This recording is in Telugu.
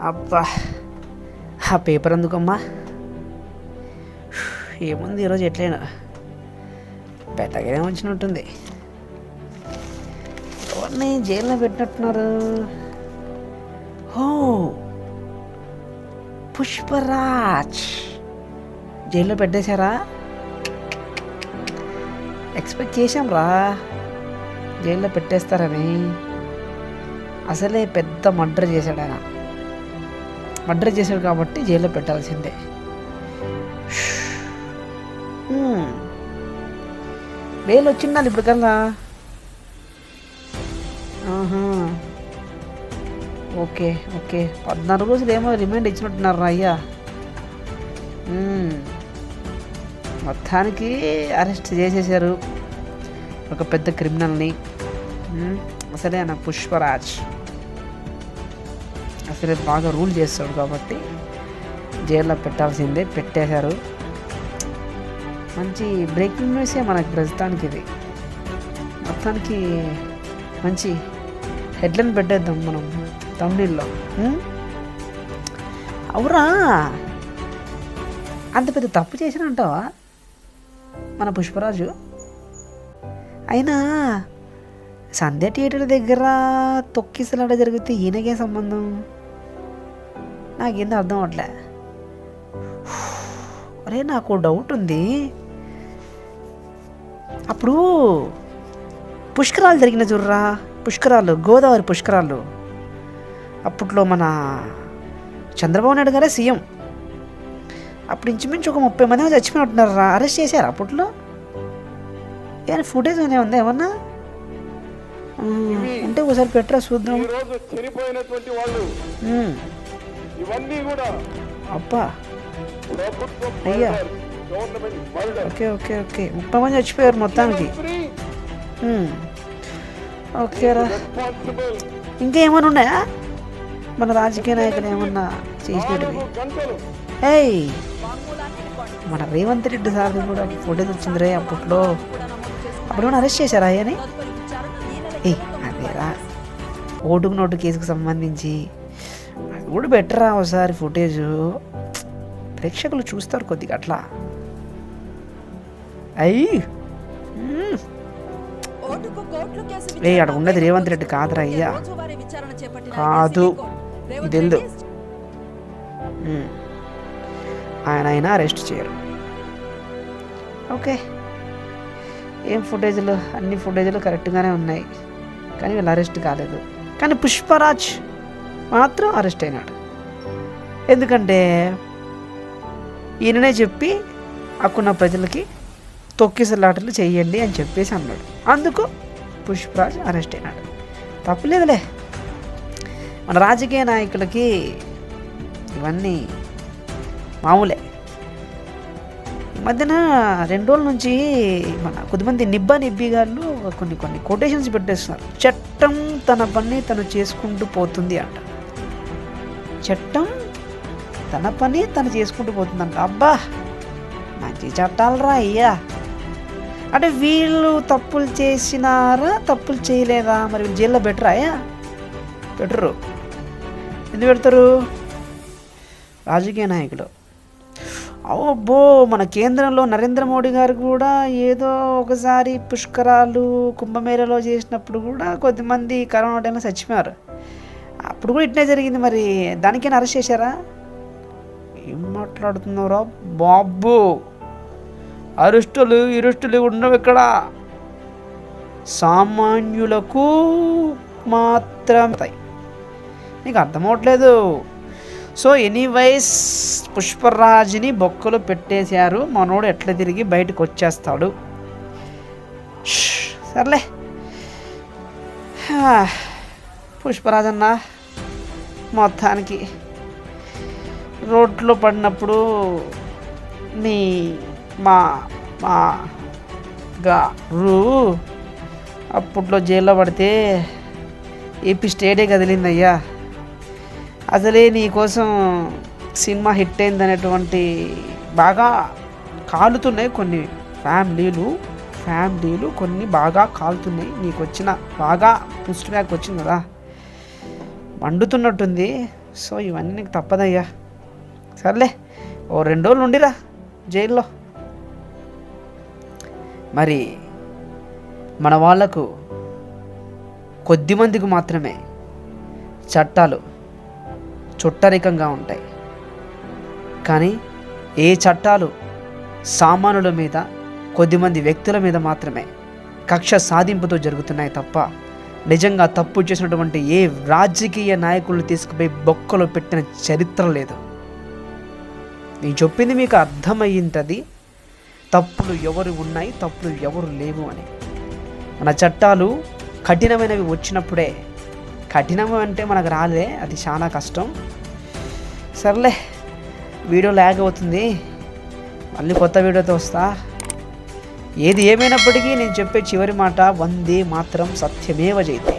అబ్బా ఆ పేపర్ ఎందుకమ్మా? ఏముంది ఈరోజు ఎట్లయినా? పెట్టగానే వచ్చినట్టుంది. ఎవరిని జైల్లో పెట్టినట్టున్నారు? హో పుష్పరాజ్. జైల్లో పెట్టేశారా? ఎక్స్పెక్ట్ చేశాం రా. జైల్లో పెట్టేస్తారని. అసలే పెద్ద మర్డర్ చేశాడు ఆయన. మర్డర్ చేశాడు కాబట్టి జైల్లో పెట్టాల్సిందే. హ్మ్. బెయిల్ వచ్చిండాలి ఇప్పుడు కల్లా ఆహా. Okay okay. పద్నాలుగు రోజులు ఏమో రిమైండ్ ఇచ్చినట్టున్నారు అయ్యా మొత్తానికి అరెస్ట్ చేసేసారు ఒక పెద్ద క్రిమినల్ని. మ్మ్. అసలే ఆయన పుష్పరాజ్. అసలే బాగా రూల్ చేస్తాడు కాబట్టి జైల్లో పెట్టాల్సిందే పెట్టేశారు. మంచి బ్రేకింగ్ న్యూసే మనకి ప్రస్తుతానికి ఇది. మొత్తానికి మంచి హెడ్లైన్ పెట్టేద్దాం మనం తమిళలో. అవురా! అంత పెద్ద తప్పు చేసినంటావా మన పుష్పరాజు? అయినా సంధ్య థియేటర్ దగ్గర తొక్కిసలాట జరిగితే ఈయనకే సంబంధం? నాకేందో అర్థం అవట్లే అరే నాకు డౌట్ ఉంది. అప్పుడు పుష్కరాలు జరిగిన చూడరా. పుష్కరాలు గోదావరి పుష్కరాలు. అప్పట్లో మన చంద్రబాబు నాయుడు గారే సీఎం. అప్పుడు ఇంచుమించు ఒక ముప్పై మంది చచ్చిపోయినట్టున్నారు రా అరెస్ట్ చేశారు అప్పట్లో. ఏమైనా ఫుటేజ్ ఏమైనా ఉందా ఏమన్నా? ఉంటే ఒకసారి పెట్టరా చూద్దాం. చనిపోయినటువంటి వాళ్ళు. ఇవన్నీ కూడా అబ్బా. అయ్యా. Okay okay okay. ముప్పై మంది చచ్చిపోయారు మొత్తానికి. ఓకేరా ఇంకా ఏమైనా ఉన్నాయా? మన రాజకీయ నాయకులు ఏమన్నా చేసినట్టువి? ఏయ్! మన రేవంత్ రెడ్డి సార్ది కూడా ఫోటోస్ వచ్చింది రే అప్పట్లో అప్పుడు ఏమైనా అరెస్ట్ చేశారా అయ్యని ఏ అదేరా. ఓటుకు నోటు కేసుకు సంబంధించి కూడా బెటరా ఒకసారి ఫుటేజ్ ప్రేక్షకులు చూస్తారు కొద్దిగా అట్లా. అయ్యి. ఏ అక్కడ ఉన్నది రేవంత్ రెడ్డి కాదురా అయ్యా. కాదు. ACB court. రేవంత్ ఇది ఎల్దు. రెడ్డి మ్మ్. ఆయన అయినా అరెస్ట్ చేయరు. ఓకే. ఏం ఫుటేజ్లు అన్ని ఫుటేజ్లు కరెక్ట్గానే ఉన్నాయి. కానీ వీళ్ళు అరెస్ట్ కాలేదు. కానీ పుష్పరాజ్ మాత్రం అరెస్ట్ అయినాడు. ఎందుకంటే ఈయననే చెప్పి అక్కున్న ప్రజలకి తొక్కిసలాటలు చేయండి అని చెప్పేసి అన్నాడు. అందుకు పుష్పరాజ్ అరెస్ట్ అయినాడు. తప్పులేదులే. మన రాజకీయ నాయకులకి ఇవన్నీ మామూలే. ఈ మధ్యన రెండు రోజుల నుంచి మన కొద్దిమంది నిబ్బా నిబ్బి గారు కొన్ని కొన్ని కొటేషన్స్ పెట్టేస్తున్నారు. చట్టం తన పని తను చేసుకుంటూ పోతుంది అంట. చట్టం? తన పని తను చేసుకుంటూ పోతుందంట. అబ్బా మంచి చట్టాలరా అయ్యా. అంటే వీళ్ళు తప్పులు చేసినారా తప్పులు చేయలేదా? మరి వీళ్ళు జైల్లో బెటరా అయ్యా? బెటరు ఎందుకు పెడతారు? రాజకీయ నాయకులు. అబ్బో మన కేంద్రంలో నరేంద్ర మోడీ గారు కూడా ఏదో ఒకసారి పుష్కరాలు కుంభమేళలో చేసినప్పుడు కూడా కొద్దిమంది కరోనా టైంలో చచ్చిపోయారు. అప్పుడు కూడా ఇట్నే జరిగింది మరి. దానికైనా అరెస్ట్ చేశారా? ఏం మాట్లాడుతున్నారా బాబు? అరుష్టులు ఇరెస్టులు ఉండవు ఇక్కడ. సామాన్యులకు మాత్రమే. నీకు అర్థమవట్లేదు. సో ఎనీవైస్ పుష్పరాజుని బొక్కలు పెట్టేశారు. మనోడు ఎట్లా తిరిగి బయటకు వచ్చేస్తాడు? ష్, సర్లే. పుష్పరాజన్న మొత్తానికి రోడ్లో పడినప్పుడు నీ మా మా గారు అప్పట్లో జైల్లో పడితే ఏపీ స్టేటే కదిలిందయ్యా. అసలే నీకోసం సినిమా హిట్ అయిందనేటువంటి బాగా కాలుతున్నాయి కొన్ని ఫ్యామిలీలు ఫ్యామిలీలు కొన్ని బాగా కాలుతున్నాయి. నీకు వచ్చిన బాగా పుష్టి బ్యాక్ వచ్చింది కదా. మండుతున్నట్టుంది. సో ఇవన్నీ నీకు తప్పదయ్యా. సర్లే ఓ రెండు రోజులు ఉండిరా జైల్లో. మరి మన వాళ్ళకు కొద్ది మందికి మాత్రమే చట్టాలు చుట్టరికంగా ఉంటాయి. కానీ ఏ చట్టాలు సామానుల మీద కొద్దిమంది వ్యక్తుల మీద మాత్రమే కక్ష సాధింపుతో జరుగుతున్నాయి తప్ప నిజంగా తప్పు చేసినటువంటి ఏ రాజకీయ నాయకులను తీసుకుపోయి బొక్కలో పెట్టిన చరిత్ర లేదు. నేను చెప్పింది మీకు అర్థమయ్యింటది తప్పులు ఎవరు ఉన్నాయి తప్పులు ఎవరు లేవు అని. మన చట్టాలు కఠినమైనవి వచ్చినప్పుడే కఠినం అంటే మనకు రాలే అది చాలా కష్టం. సర్లే వీడియో ల్యాగ్ అవుతుంది. మళ్ళీ కొత్త వీడియోతో వస్తా. ఏది ఏమైనప్పటికీ నేను చెప్పే చివరి మాట వందే మాత్రం సత్యమేవ జైతే